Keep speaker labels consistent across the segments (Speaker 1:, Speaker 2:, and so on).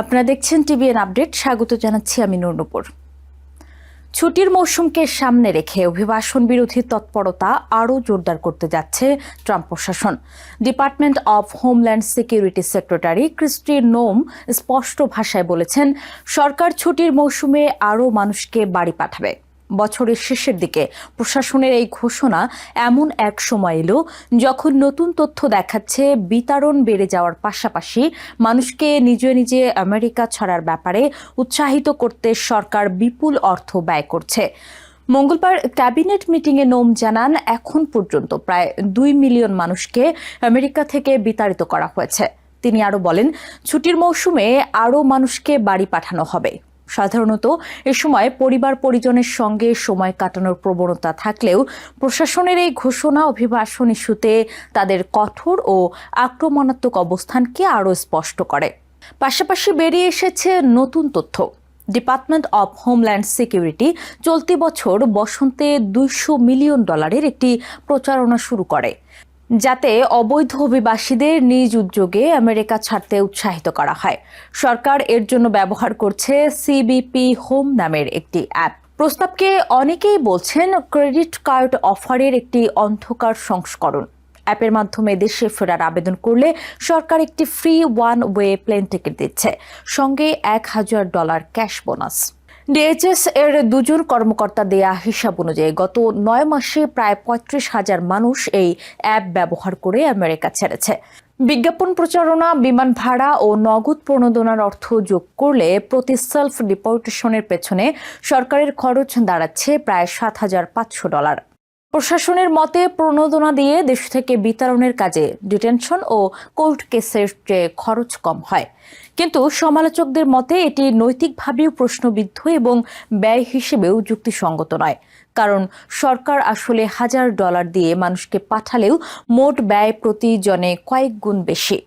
Speaker 1: আপনারা দেখছেন TVN update. স্বাগত জানাচ্ছি আমি নুরনুপুর। ছুটির মৌসুমকে সামনে রেখে অভিবাসন বিরোধী তৎপরতা আরও জোরদার করতে যাচ্ছে ট্রাম্প প্রশাসন। Department of homeland security secretary Kristi Noem স্পষ্ট ভাষায় বলেছেন, সরকার ছুটির মৌসুমে আরও মানুষকে বাড়ি পাঠাবে। বছরের শেষের দিকে। প্রশাসনের এই ঘোষণা এমন এক সময় এলো যখন নতুন তথ্য দেখাচ্ছে বিতরণ বেড়ে যাওয়ার পাশাপাশি মানুষকে নিজে নিজে আমেরিকা ছাড়ার ব্যাপারে উৎসাহিত করতে সরকার বিপুল অর্থ ব্যয় করছে। মঙ্গলবার ক্যাবিনেট মিটিংয়ে নোম জানান, এখন পর্যন্ত প্রায় দুই মিলিয়ন মানুষকে আমেরিকা থেকে বিতাড়িত করা হয়েছে। তিনি আরও বলেন, ছুটির মৌসুমে আরও মানুষকে বাড়ি পাঠানো হবে। সাধারণত এ সময় পরিবার পরিজনের সঙ্গে সময় কাটানোর প্রবণতা থাকলেও প্রশাসনের এই ঘোষণা, অভিবাসন ইস্যুতে তাদের কঠোর ও আক্রমণাত্মক অবস্থানকে আরও স্পষ্ট করে। পাশাপাশি বেরিয়ে এসেছে নতুন তথ্য। ডিপার্টমেন্ট অব হোমল্যান্ড সিকিউরিটি চলতি বছর বসন্তে দুইশো মিলিয়ন ডলারের একটি প্রচারণা শুরু করে। যাতে অবৈধ অভিবাসীদের নিজ উদ্যোগে আমেরিকা ছাড়তে উৎসাহিত করা হয়। সরকার এর জন্য ব্যবহার করছে সিবিপি হোম নামের একটি অ্যাপ। প্রস্তাবকে অনেকেই বলছেন ক্রেডিট কার্ড অফারের একটি অন্ধকার সংস্করণ। অ্যাপের মাধ্যমে দেশে ফেরার আবেদন করলে সরকার একটি free one way plane ticket দিচ্ছে। সঙ্গে এক হাজার ডলার ক্যাশ বোনাস ডিএইচএস এর দুজন কর্মকর্তা দেয়া হিসাব অনুযায়ী গত নয় মাসে প্রায় পঁয়ত্রিশ হাজার মানুষ এই অ্যাপ ব্যবহার করে আমেরিকা ছেড়েছে। বিজ্ঞাপন প্রচারণা, বিমান ভাড়া ও নগদ প্রণোদনার অর্থ যোগ করলে প্রতি সেলফ ডিপোর্টেশনের পেছনে সরকারের খরচ দাঁড়াচ্ছে প্রায় সাত হাজার পাঁচশো ডলার। প্রশাসনের মতে প্রণোদনা দিয়ে দেশ থেকে বিতরণের কাজে ডিটেনশন ও কোর্ট কেসের চেয়ে খরচ কম হয়। কিন্তু সমালোচকদের মতে এটি নৈতিকভাবেও প্রশ্নবিদ্ধ এবং ব্যয় হিসেবেও যুক্তিসঙ্গত নয়। কারণ সরকার আসলে হাজার ডলার দিয়ে মানুষকে পাঠালেও মোট ব্যয় প্রতি জনে কয়েক গুণ বেশি।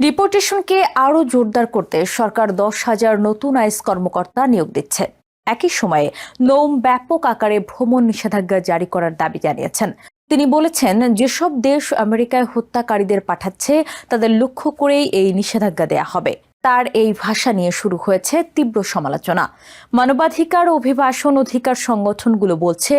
Speaker 1: ডিপোর্টেশনকে আরও জোরদার করতে সরকার দশ হাজার নতুন আইস কর্মকর্তা নিয়োগ দিচ্ছে। একই সময়ে নৌম ব্যাপক আকারে ভ্রমণ নিষেধাজ্ঞা জারি করার দাবি জানিয়েছেন। তিনি বলেছেন, যেসব দেশ আমেরিকায় হত্যাকারীদের পাঠাচ্ছে, তাদের লক্ষ্য করেই এই নিষেধাজ্ঞা দেয়া হবে। তার এই ভাষা নিয়ে শুরু হয়েছে তীব্র সমালোচনা। মানবাধিকার অভিবাসন অধিকার সংগঠনগুলো বলছে,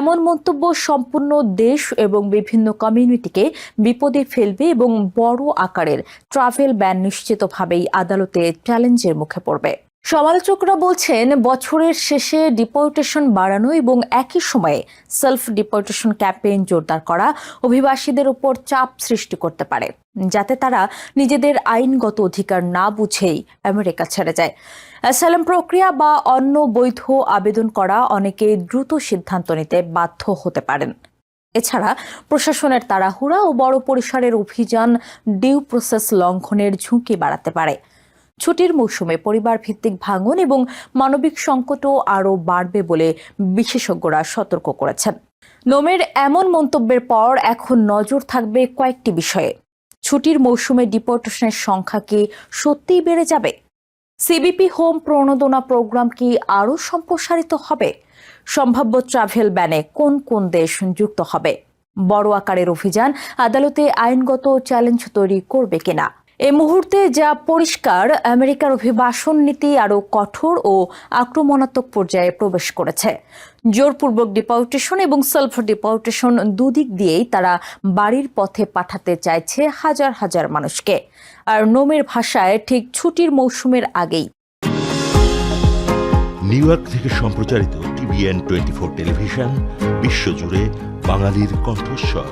Speaker 1: এমন মন্তব্য সম্পূর্ণ দেশ এবং বিভিন্ন কমিউনিটিকে বিপদে ফেলবে এবং বড় আকারের ট্রাভেল ব্যান নিশ্চিতভাবেই আদালতে চ্যালেঞ্জের মুখে পড়বে। সমালোচকরা বলছেন, বছরের শেষে ডিপোর্টেশন বাড়ানো এবং একই সময়ে সেলফ ডিপোর্টেশন ক্যাম্পেইন জোরদার করা অভিবাসীদের উপর চাপ সৃষ্টি করতে পারে, যাতে তারা নিজেদের আইনগত অধিকার না বুঝেই আমেরিকা ছেড়ে যায়। অ্যাসালাম প্রক্রিয়া বা অন্য বৈধ আবেদন করা অনেকে দ্রুত সিদ্ধান্ত নিতে বাধ্য হতে পারেন। এছাড়া প্রশাসনের তাড়াহুড়া ও বড় পরিসরের অভিযান ডিউ প্রসেস লঙ্ঘনের ঝুঁকি বাড়াতে পারে। ছুটির মৌসুমে পরিবার ভিত্তিক ভাঙন এবং মানবিক সংকটও আরও বাড়বে বলে বিশেষজ্ঞরা সতর্ক করেছেন। নোমের এমন মন্তব্যের পর এখন নজর থাকবে কয়েকটি বিষয়ে। ছুটির মৌসুমে ডিপোর্টেশনের সংখ্যা কি সত্যিই বেড়ে যাবে? সিবিপি হোম প্রণোদনা প্রোগ্রাম কি আরও সম্প্রসারিত হবে? সম্ভাব্য ট্রাভেল ব্যানে কোন কোন দেশ যুক্ত হবে? বড় আকারের অভিযান আদালতে আইনগত চ্যালেঞ্জ তৈরি করবে কিনা? এ মুহূর্তে যা পরিষ্কার, আমেরিকার অভিবাসন নীতি আরও কঠোর ও আক্রমণাত্মক পর্যায়ে প্রবেশ করেছে। জোরপূর্বক ডিপাউটেশন এবং সেলফ ডিপাউটেশন দুদিক দিয়েই তারা বাড়ির পথে পাঠাতে চাইছে হাজার হাজার মানুষকে। আর নোমের ভাষায় ঠিক ছুটির মৌসুমের আগেই।
Speaker 2: নিউ ইয়র্ক থেকে সম্প্রচারিত টিভিএন টোয়েন্টি ফোর টেলিভিশন, বিশ্বজুড়ে বাঙালির কণ্ঠস্বর।